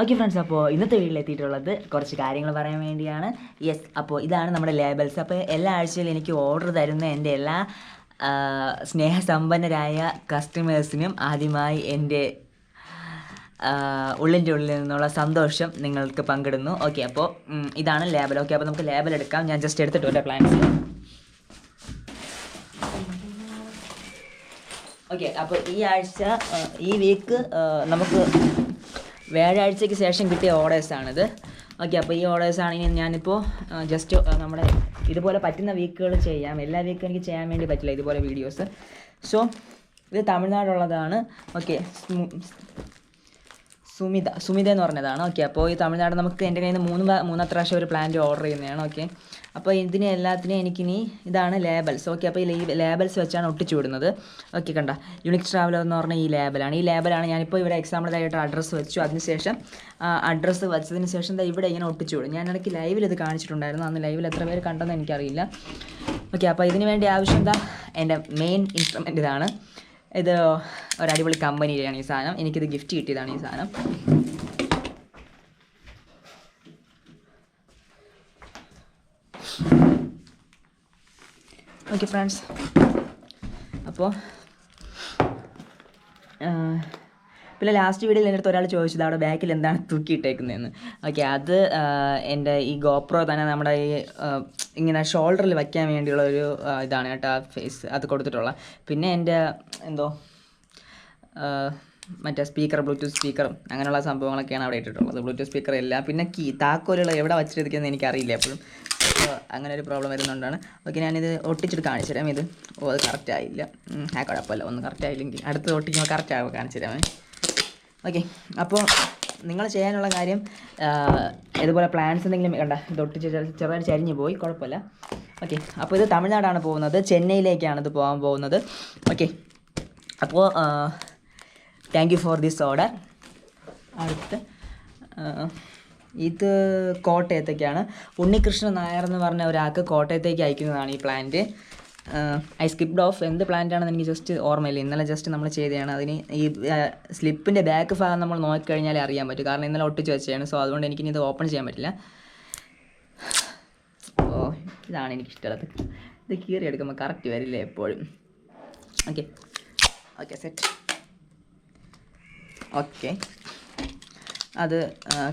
Okay friends അപ്പോൾ ഇന്നത്തെ വീട്ടിൽ എത്തിയിട്ടുള്ളത് കുറച്ച് കാര്യങ്ങൾ പറയാൻ വേണ്ടിയാണ്. യെസ് അപ്പോൾ ഇതാണ് നമ്മുടെ ലേബൽസ് അപ്പോൾ എല്ലാ ആഴ്ചയിലും എനിക്ക് ഓർഡർ തരുന്ന എന്റെ എല്ലാ സ്നേഹസമ്പന്നരായ കസ്റ്റമേഴ്സിനും ആദ്യമായി എന്റെ ഉള്ളിന്റെ ഉള്ളിൽ നിന്നുള്ള സന്തോഷം നിങ്ങൾക്ക് പങ്കിടുന്നു. ഓക്കെ അപ്പോൾ ഇതാണ് ലേബൽ ഓക്കെ അപ്പോൾ നമുക്ക് ലേബൽ എടുക്കാം. ഞാൻ ജസ്റ്റ് എടുത്തിട്ടു എന്റെ പ്ലാൻസ് ഓക്കെ അപ്പോൾ ഈ ആഴ്ച ഈ വീക്ക് നമുക്ക് വ്യാഴാഴ്ചയ്ക്ക് ശേഷം കിട്ടിയ ഓർഡേഴ്സാണിത് ഓക്കെ അപ്പോൾ ഈ ഓർഡേഴ്സാണെങ്കിൽ ഞാനിപ്പോൾ ജസ്റ്റ് നമ്മുടെ ഇതുപോലെ പറ്റുന്ന വീക്കുകൾ ചെയ്യാം. എല്ലാ വീക്കും എനിക്ക് ചെയ്യാൻ വേണ്ടി പറ്റില്ല ഇതുപോലെ വീഡിയോസ് സോ ഇത് തമിഴ്നാടുള്ളതാണ്. ഓക്കെ സുമിത സുമിത എന്ന് പറഞ്ഞതാണ്. ഓക്കെ അപ്പോൾ ഈ തമിഴ്നാട് നമുക്ക് എന്റെ കയ്യിൽ നിന്ന് മൂന്ന് മൂന്നത്ര പ്രാവശ്യം ഒരു പ്ലാന്റ് ഓർഡർ ചെയ്യുന്നതാണ്. ഓക്കെ അപ്പോൾ ഇതിന് എല്ലാത്തിനും എനിക്കിനി ഇതാണ് ലേബൽസ് ഓക്കെ അപ്പോൾ ഈ ലേബൽസ് വെച്ചാണ് ഒട്ടിച്ചു വിടുന്നത്. ഓക്കെ കണ്ട? യുണിക് ട്രാവലർ എന്ന് പറഞ്ഞ ഈ ലേബലാണ് ഈ ലേബലാണ് ഞാനിപ്പോൾ ഇവിടെ എക്സാമ്പിളായിട്ട് അഡ്രസ്സ് വെച്ചു. അതിനുശേഷം അഡ്രസ്സ് വെച്ചതിന് ശേഷം ഇവിടെ ഇങ്ങനെ ഒട്ടിച്ചു വിടും. ഞാൻ ഇടയ്ക്ക് ലൈവിൽ ഇത് കാണിച്ചിട്ടുണ്ടായിരുന്നു. അന്ന് ലൈവിൽ എത്ര പേര് കണ്ടെന്ന് എനിക്കറിയില്ല. ഓക്കെ അപ്പോൾ ഇതിന് വേണ്ടി ആവശ്യം എന്താ? എന്റെ മെയിൻ ഇൻസ്ട്രുമെന്റ് ഇതാണ്. ഇത് ഒരു അടിപൊളി കമ്പനിയിലാണ് ഈ സാധനം. എനിക്കിത് ഗിഫ്റ്റ് കിട്ടിയതാണ് ഈ സാധനം. ഓക്കെ ഫ്രണ്ട്സ് അപ്പോൾ പിന്നെ ലാസ്റ്റ് വീഡിയോയിൽ എന്റെ അടുത്ത് ഒരാൾ ചോദിച്ചത് അവിടെ ബാക്കിൽ എന്താണ് തൂക്കിയിട്ടേക്കുന്നതെന്ന് ഓക്കെ അത് എന്റെ ഈ ഗോപ്രോ തന്നെ നമ്മുടെ ഈ ഇങ്ങനെ ഷോൾഡറിൽ വയ്ക്കാൻ വേണ്ടിയുള്ള ഒരു ഇതാണ് കേട്ടോ ഫേസ് അത് കൊടുത്തിട്ടുള്ള. പിന്നെ എന്റെ എന്തോ മറ്റേ സ്പീക്കർ ബ്ലൂടൂത്ത് സ്പീക്കറും അങ്ങനെയുള്ള സംഭവങ്ങളൊക്കെയാണ് അവിടെ ഇട്ടിട്ടുള്ളത്. ബ്ലൂടൂത്ത് സ്പീക്കർ എല്ലാം. പിന്നെ കീ താക്കോലുകൾ എവിടെ വച്ചിരിക്കുന്നത് എനിക്കറിയില്ല എപ്പോഴും. അങ്ങനെ ഒരു പ്രോബ്ലം വരുന്നുണ്ടാണ്. ഓക്കെ ഞാനിത് ഒട്ടിച്ചിട്ട് കാണിച്ചു തരാം ഇത്. ഓ അത് കറക്റ്റ് ആയില്ല. ആ കുഴപ്പമില്ല ഒന്ന് കറക്റ്റ് ആയില്ലെങ്കിൽ അടുത്ത് ഒട്ടിക്കുമ്പോൾ കറക്റ്റ് ആകുമ്പോൾ കാണിച്ചു തരാമേ. ഓക്കെ അപ്പോൾ നിങ്ങൾ ചെയ്യാനുള്ള കാര്യം ഇതുപോലെ പ്ലാൻസ് എന്തെങ്കിലും കണ്ട തൊട്ട് ചെറുതായിട്ട് ചരിഞ്ഞു പോയി കുഴപ്പമില്ല. ഓക്കെ അപ്പോൾ ഇത് തമിഴ്നാടാണ് പോകുന്നത് ചെന്നൈയിലേക്കാണ് ഇത് പോകാൻ പോകുന്നത്. ഓക്കെ അപ്പോൾ thank you for this order അടുത്ത് ഇത് കോട്ടയത്തേക്കാണ്. ഉണ്ണികൃഷ്ണൻ നായർ എന്ന് പറഞ്ഞ ഒരാൾക്ക് കോട്ടയത്തേക്ക് അയക്കുന്നതാണ് ഈ പ്ലാന്റ് ഐ സ്കിപ്ഡ് ഓഫ് എന്ത് പ്ലാന്റ് ആണെന്ന് എനിക്ക് ജസ്റ്റ് ഓർമ്മയില്ല. ഇന്നലെ ജസ്റ്റ് നമ്മൾ ചെയ്തതാണ്. അതിന് ഈ സ്ലിപ്പിന്റെ ബാക്ക് ഭാഗം നമ്മൾ നോക്കിക്കഴിഞ്ഞാൽ അറിയാൻ പറ്റും. കാരണം ഇന്നലെ ഒട്ടിച്ച് വെച്ചതാണ്. സോ അതുകൊണ്ട് എനിക്കിനി ഇത് ഓപ്പൺ ചെയ്യാൻ പറ്റില്ല. ഓ ഇതാണ് എനിക്ക് ഇഷ്ടമുള്ളത്. ഇത് കീറി എടുക്കുമ്പോൾ കറക്റ്റ് വരില്ല എപ്പോഴും. ഓക്കെ ഓക്കെ സെറ്റ് ഓക്കെ അത്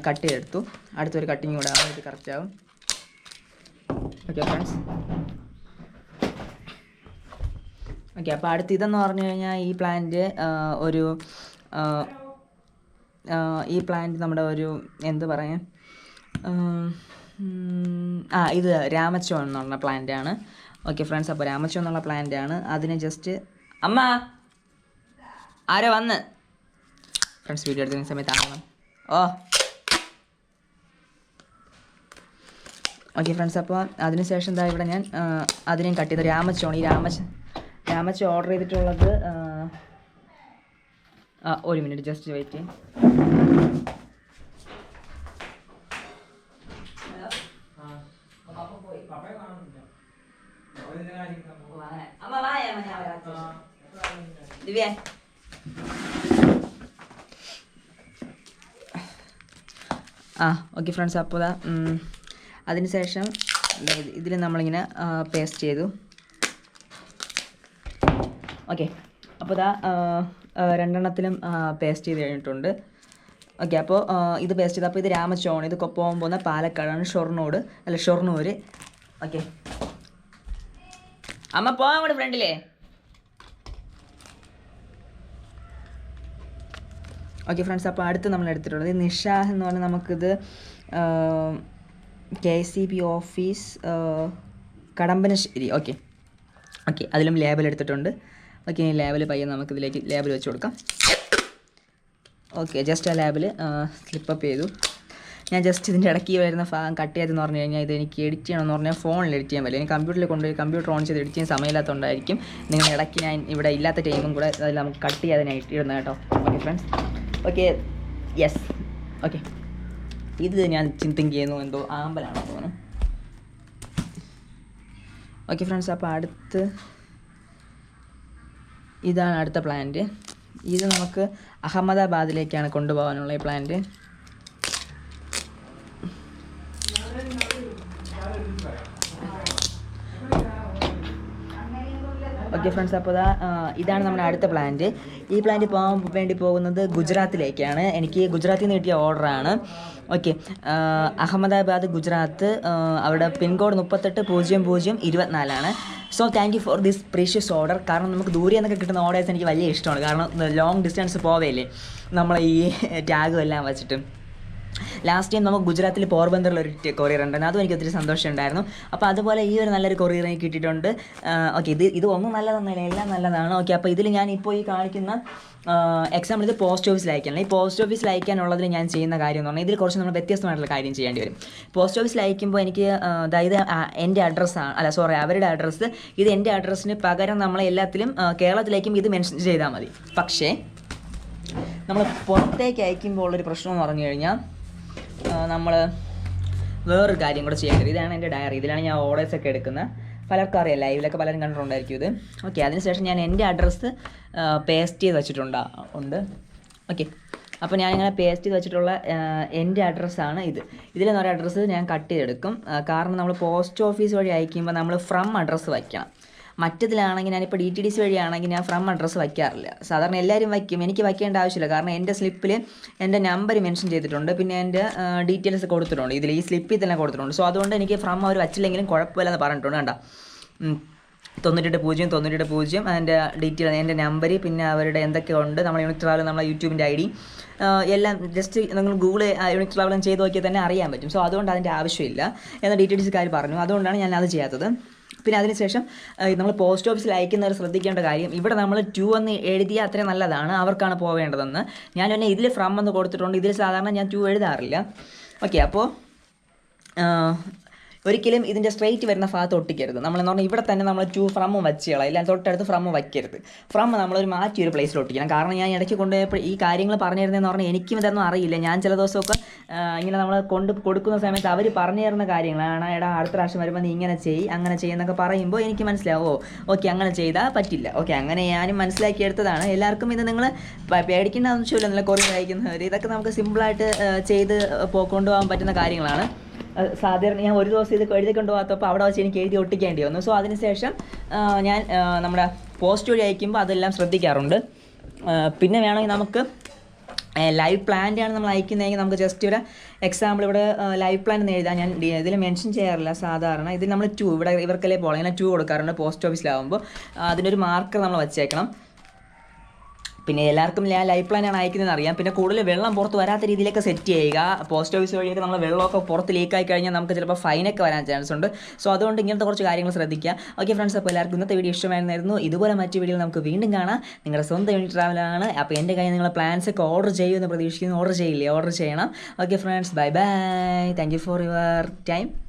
കട്ട് ചെയ്തെടുത്തു. അടുത്തൊരു കട്ടിങ് കൂടെ ആവും ഇത് കറക്റ്റ് ആവും. ഓക്കെ ഫ്രണ്ട്സ് ഓക്കെ അപ്പോൾ അടുത്ത് ഇതെന്ന് പറഞ്ഞു കഴിഞ്ഞാൽ ഈ പ്ലാന്റ് ഒരു ഈ പ്ലാന്റ് നമ്മുടെ ഒരു എന്ത് പറയാൻ ആ ഇത് രാമച്ചോ എന്ന് പറഞ്ഞ പ്ലാന്റ് ആണ്. ഓക്കെ ഫ്രണ്ട്സ് അപ്പോൾ രാമച്ചോ എന്നുള്ള പ്ലാന്റ് ആണ്. അതിന് ജസ്റ്റ് അമ്മ ആരോ വന്ന്? ഫ്രണ്ട്സ് വീഡിയോ എടുക്കുന്ന സമയത്ത് ആകണം ഓ. ഓക്കെ ഫ്രണ്ട്സ് അപ്പോൾ അതിനുശേഷം എന്താ ഇവിടെ ഞാൻ അതിനെയും കട്ട് ചെയ്ത് രാമച്ചോണ് ഈ രാമച്ച രാമച്ച ഓർഡർ ചെയ്തിട്ടുള്ളത് ആ, ഒരു മിനിറ്റ് ജസ്റ്റ് വെയിറ്റ് ദിവ്യ ആ ഓക്കെ ഫ്രണ്ട്സ് അപ്പോൾ ദാ അതിന് ശേഷം ഇതിൽ നമ്മളിങ്ങനെ പേസ്റ്റ് ചെയ്തു. ഓക്കെ അപ്പോൾ ഇതാ രണ്ടെണ്ണത്തിലും പേസ്റ്റ് ചെയ്ത് കഴിഞ്ഞിട്ടുണ്ട്. ഓക്കെ അപ്പോൾ ഇത് പേസ്റ്റ് ചെയ്ത് അപ്പോൾ ഇത് രാമച്ചോൺ ഇത് പോകാൻ പോകുന്ന പാലക്കാടാണ് ഷൊർണൂട് അല്ല ഷൊർണൂർ ഓക്കെ അമ്മ പോവാൻ കൂടെ ഫ്രണ്ടിലേ ഓക്കെ ഫ്രണ്ട്സ് അപ്പോൾ അടുത്ത് നമ്മൾ എടുത്തിട്ടുള്ളത് നിഷാഹ് എന്ന് പറഞ്ഞാൽ നമുക്കിത് K C B office Kadampanassery. Okay okay അതിലും ലേബൽ എടുത്തിട്ടുണ്ട്. ഓക്കെ ഇനി ലേബൽ പയ്യെ നമുക്കിതിലേക്ക് ലേബൽ വെച്ച് കൊടുക്കാം. ഓക്കെ ജസ്റ്റ് ആ ലാബിൽ സ്ലിപ്പപ്പ് ചെയ്തു. ഞാൻ ജസ്റ്റ് ഇതിന്റെ ഇടയ്ക്ക് വരുന്ന ഭാഗം കട്ട് ചെയ്തെന്ന് പറഞ്ഞു കഴിഞ്ഞാൽ ഇത് എനിക്ക് എഡിറ്റ് ചെയ്യണമെന്ന് പറഞ്ഞാൽ ഫോണിൽ എഡിറ്റ് ചെയ്യാൻ പറ്റില്ല. എനിക്ക് കമ്പ്യൂട്ടറിൽ കൊണ്ടുപോയി കമ്പ്യൂട്ടർ ഓൺ ചെയ്ത് എഡിറ്റ് ചെയ്യാൻ സമയമില്ലാത്തതുകൊണ്ടായിരിക്കും നിങ്ങൾ ഇടയ്ക്ക് ഞാൻ ഇവിടെ ഇല്ലാത്ത ടൈമും കൂടെ അതിൽ നമുക്ക് കട്ട് ചെയ്യാതെ ഞാൻ ഇടുന്നത് കേട്ടോ. Okay friends okay yes okay ഇത് ഞാൻ തിങ്ക് ചെയ്യുന്നു എന്തോ ആമ്പലാണോ തോന്നുന്നു. ഓക്കെ ഫ്രണ്ട്സ് അപ്പോൾ അടുത്ത് ഇതാണ് അടുത്ത പ്ലാന്റ് ഇത് നമുക്ക് അഹമ്മദാബാദിലേക്കാണ് കൊണ്ടുപോകാനുള്ള ഈ പ്ലാന്റ് ഓക്കെ ഫ്രണ്ട്സ് അപ്പോൾ ഇതാ ഇതാണ് നമ്മുടെ അടുത്ത പ്ലാന്റ് ഈ പ്ലാന്റ് പോകാൻ വേണ്ടി പോകുന്നത് ഗുജറാത്തിലേക്കാണ്. എനിക്ക് ഗുജറാത്തിൽ നിന്ന് കിട്ടിയ ഓർഡറാണ് ഓക്കെ അഹമ്മദാബാദ് ഗുജറാത്ത് അവിടെ പിൻകോഡ് മുപ്പത്തെട്ട് പൂജ്യം പൂജ്യം ഇരുപത്തിനാലാണ്. So thank you for this precious order കാരണം നമുക്ക് ദൂരെ നിന്നൊക്കെ കിട്ടുന്ന ഓർഡേഴ്സ് എനിക്ക് വലിയ ഇഷ്ടമാണ്. കാരണം ലോങ് ഡിസ്റ്റൻസ് പോവേലേ നമ്മളെ ഈ ടാഗും എല്ലാം വെച്ചിട്ട്. ലാസ്റ്റ് ടൈം നമുക്ക് ഗുജറാത്തിൽ പോർബന്തറിൽ ഒരു കൊറിയർ ഉണ്ടായിരുന്നു. അതും എനിക്ക് ഒത്തിരി സന്തോഷം ഉണ്ടായിരുന്നു അപ്പോൾ അതുപോലെ ഈ ഒരു നല്ലൊരു കൊറിയർ എനിക്ക് കിട്ടിയിട്ടുണ്ട്. ഓക്കെ ഇത് ഇത് ഒന്നും നല്ലതൊന്നുമില്ല എല്ലാം നല്ലതാണ്. ഓക്കെ അപ്പോൾ ഇതിൽ ഞാൻ ഇപ്പോൾ ഈ കാണിക്കുന്ന എക്സാമ്പിൾ ഇത് പോസ്റ്റ് ഓഫീസിൽ അയക്കാനുള്ള ഈ പോസ്റ്റ് ഓഫീസിൽ അയക്കാനുള്ളതിൽ ഞാൻ ചെയ്യുന്ന കാര്യം എന്ന് പറഞ്ഞാൽ ഇതിൽ കുറച്ച് നമ്മൾ വ്യത്യസ്തമായിട്ടുള്ള കാര്യം ചെയ്യേണ്ടി വരും. പോസ്റ്റ് ഓഫീസിൽ അയക്കുമ്പോൾ എനിക്ക് അതായത് എന്റെ അഡ്രസ്സാണ് അല്ല സോറി അവരുടെ അഡ്രസ്സ് ഇത് എന്റെ അഡ്രസ്സിന് പകരം നമ്മൾ എല്ലാത്തിലും കേരളത്തിലേക്കും ഇത് മെൻഷൻ ചെയ്താൽ മതി. പക്ഷേ നമ്മൾ പുറത്തേക്ക് അയക്കുമ്പോൾ ഉള്ളൊരു പ്രശ്നം എന്ന് പറഞ്ഞു കഴിഞ്ഞാൽ നമ്മൾ വേറൊരു കാര്യം കൂടെ ചെയ്യേണ്ടത്. ഇതാണ് എന്റെ ഡയറി ഇതിലാണ് ഞാൻ ഓർഡേഴ്സ് ഒക്കെ എടുക്കുന്നത്. പലർക്കും അറിയാം. ലൈവിലൊക്കെ പലരും കണ്ടിട്ടുണ്ടായിരിക്കും ഇത്. ഓക്കെ അതിനുശേഷം ഞാൻ എന്റെ അഡ്രസ്സ് പേസ്റ്റ് ചെയ്ത് വെച്ചിട്ടുണ്ട്. ഉണ്ട്. ഓക്കെ അപ്പോൾ ഞാനിങ്ങനെ പേസ്റ്റ് ചെയ്ത് വെച്ചിട്ടുള്ള എന്റെ അഡ്രസ്സാണ് ഇത്. ഇതിലെന്ന് പറയുന്ന അഡ്രസ്സ് ഞാൻ കട്ട് ചെയ്തെടുക്കും. കാരണം നമ്മൾ പോസ്റ്റ് ഓഫീസ് വഴി അയക്കുമ്പോൾ നമ്മൾ ഫ്രം അഡ്രസ്സ് വയ്ക്കണം. മറ്റതിലാണെങ്കിൽ ഞാനിപ്പോൾ ഡി ടി ഡി സി വഴിയാണെങ്കിൽ ഞാൻ ഫ്രം അഡ്രസ്സ് വയ്ക്കാറില്ല. സാധാരണ എല്ലാവരും വയ്ക്കും. എനിക്ക് വയ്ക്കേണ്ട ആവശ്യമില്ല. കാരണം എന്റെ സ്ലിപ്പിൽ എന്റെ നമ്പർ മെൻഷൻ ചെയ്തിട്ടുണ്ട്. പിന്നെ എന്റെ ഡീറ്റെയിൽസ് കൊടുത്തിട്ടുണ്ട്. ഇതിൽ ഈ സ്ലിപ്പിൽ തന്നെ കൊടുത്തിട്ടുണ്ട്. സോ അതുകൊണ്ട് എനിക്ക് ഫ്രം അവർ വച്ചില്ലെങ്കിലും കുഴപ്പമില്ലെന്ന് പറഞ്ഞിട്ടുണ്ട് കണ്ട? തൊണ്ണൂറ്റെട്ട് പൂജ്യം തൊണ്ണൂറ്റെട്ട് പൂജ്യം. അതിന്റെ ഡീറ്റെയിൽ എന്റെ നമ്പർ പിന്നെ അവരുടെ എന്തൊക്കെ ഉണ്ട്. നമ്മൾ യൂണിക് ട്രാവൽ നമ്മളെ യൂട്യൂബിന്റെ ഐ ഡി എല്ലാം ജസ്റ്റ് നിങ്ങൾ ഗൂഗിൾ യൂണിക് ട്രാവലും ചെയ്ത് നോക്കിയാൽ തന്നെ അറിയാൻ പറ്റും. സോ അതുകൊണ്ട് അതിന്റെ ആവശ്യമില്ല. എന്ന ഡീറ്റെയിൽസ് കാര്യം പറഞ്ഞു. അതുകൊണ്ടാണ് ഞാൻ അത് ചെയ്യാത്തത്. പിന്നെ അതിനുശേഷം നമ്മൾ പോസ്റ്റ് ഓഫീസിൽ അയക്കുന്നവർ ശ്രദ്ധിക്കേണ്ട കാര്യം ഇവിടെ നമ്മൾ ടു എന്ന് എഴുതിയാൽ അത്രയും നല്ലതാണ് അവർക്കാണ് പോവേണ്ടതെന്ന്. ഞാൻ തന്നെ ഇതിൽ ഫ്രം എന്ന് കൊടുത്തിട്ടുണ്ട് ഇതിൽ സാധാരണ ഞാൻ ടു എഴുതാറില്ല. ഓക്കെ അപ്പോൾ ഒരിക്കലും ഇതിന്റെ സ്ട്രേറ്റ് വരുന്ന ഭാഗത്ത് ഒട്ടിക്കരുത്. നമ്മളെന്ന് പറഞ്ഞാൽ ഇവിടെ തന്നെ നമ്മൾ ടു ഫ്രം വെച്ച് കളയാം. തൊട്ടടുത്ത് ഫ്രം വയ്ക്കരുത്. ഫ്രം നമ്മളൊരു മാറ്റി ഒരു പ്ലേസിൽ ഒട്ടിക്കണം. കാരണം ഞാൻ ഇടയ്ക്ക് കൊണ്ടുപോയപ്പോൾ ഈ കാര്യങ്ങൾ പറഞ്ഞിരുന്നതെന്ന് പറഞ്ഞാൽ എനിക്കും ഇതൊന്നും അറിയില്ല. ഞാൻ ചില ദിവസമൊക്കെ ഇങ്ങനെ നമ്മൾ കൊണ്ട് കൊടുക്കുന്ന സമയത്ത് അവർ പറഞ്ഞു തരുന്ന കാര്യങ്ങളാണ്. എടാ അടുത്ത പ്രാവശ്യം വരുമ്പോൾ നീ ഇങ്ങനെ ചെയ്യ് അങ്ങനെ ചെയ്യുന്നൊക്കെ പറയുമ്പോൾ എനിക്ക് മനസ്സിലാവോ. ഓക്കെ അങ്ങനെ ചെയ്താൽ പറ്റില്ല. ഓക്കെ അങ്ങനെ ഞാനും മനസ്സിലാക്കി എടുത്തതാണ്. എല്ലാവർക്കും ഇത് നിങ്ങൾ പേടിക്കേണ്ട ആവശ്യമില്ല. നല്ല കുറേ അയക്കുന്നവർ ഇതൊക്കെ നമുക്ക് സിമ്പിളായിട്ട് ചെയ്ത് കൊണ്ടുപോകാൻ പറ്റുന്ന കാര്യങ്ങളാണ്. സാധാരണ ഞാൻ ഒരു ദിവസം ഇത് എഴുതി കൊണ്ടുപോകാത്തപ്പോൾ അവിടെ വെച്ച് എനിക്ക് എഴുതി ഒട്ടിക്കേണ്ടി വന്നു. സോ അതിനുശേഷം ഞാൻ നമ്മുടെ പോസ്റ്റ് വഴി അയക്കുമ്പോൾ അതെല്ലാം ശ്രദ്ധിക്കാറുണ്ട്. പിന്നെ വേണമെങ്കിൽ നമുക്ക് ലൈവ് പ്ലാന്റെ ആണ് നമ്മൾ അയക്കുന്നതെങ്കിൽ നമുക്ക് ജസ്റ്റ് ഒരു എക്സാമ്പിൾ ഇവിടെ ലൈവ് പ്ലാൻ എന്ന് എഴുതാൻ ഞാൻ ഇതിൽ മെൻഷൻ ചെയ്യാറില്ല സാധാരണ. ഇതിൽ നമ്മൾ ടു ഇവിടെ ഇവർക്കല്ലേ പോകണം ഇങ്ങനെ ടു കൊടുക്കാറുണ്ട് പോസ്റ്റ് ഓഫീസിലാകുമ്പോൾ അതിനൊരു മാർക്കർ നമ്മൾ വച്ചേക്കണം. പിന്നെ എല്ലാവർക്കും ഞാൻ ലൈഫ് ആണ് അയക്കുന്നതെന്ന് അറിയാം. പിന്നെ കൂടുതൽ വെള്ളം പുറത്ത് വരാത്ത രീതിയിലൊക്കെ സെറ്റ് ചെയ്യുക. പോസ്റ്റ് ഓഫീസ് വഴിയൊക്കെ നമ്മൾ വെള്ളമൊക്കെ പുറത്ത് ലീക്ക് ആയി കഴിഞ്ഞാൽ നമുക്ക് ചിലപ്പോൾ ഫൈനൊക്കെ വരാൻ ചാൻസ് ഉണ്ട്. സോ അതുകൊണ്ട് ഇങ്ങനത്തെ കുറച്ച് കാര്യങ്ങൾ ശ്രദ്ധിക്കുക. ഓക്കെ ഫ്രണ്ട്സ് അപ്പോൾ എല്ലാവർക്കും ഇന്നത്തെ വീഡിയോ ഇഷ്ടമായിരുന്നു ഇതുപോലെ മറ്റു വീഡിയോ നമുക്ക് വീണ്ടും കാണാം. നിങ്ങളുടെ സ്വന്തം യൂണിറ്റ് ട്രാവലാണ് അപ്പോൾ എന്റെ കയ്യിൽ നിങ്ങൾ പ്ലാൻസ് ഒക്കെ ഓർഡർ ചെയ്യുമെന്ന് പ്രതീക്ഷിക്കുന്നു. ഓർഡർ ചെയ്യില്ലേ? ഓർഡർ ചെയ്യണം. Okay friends bye bye thank you for your time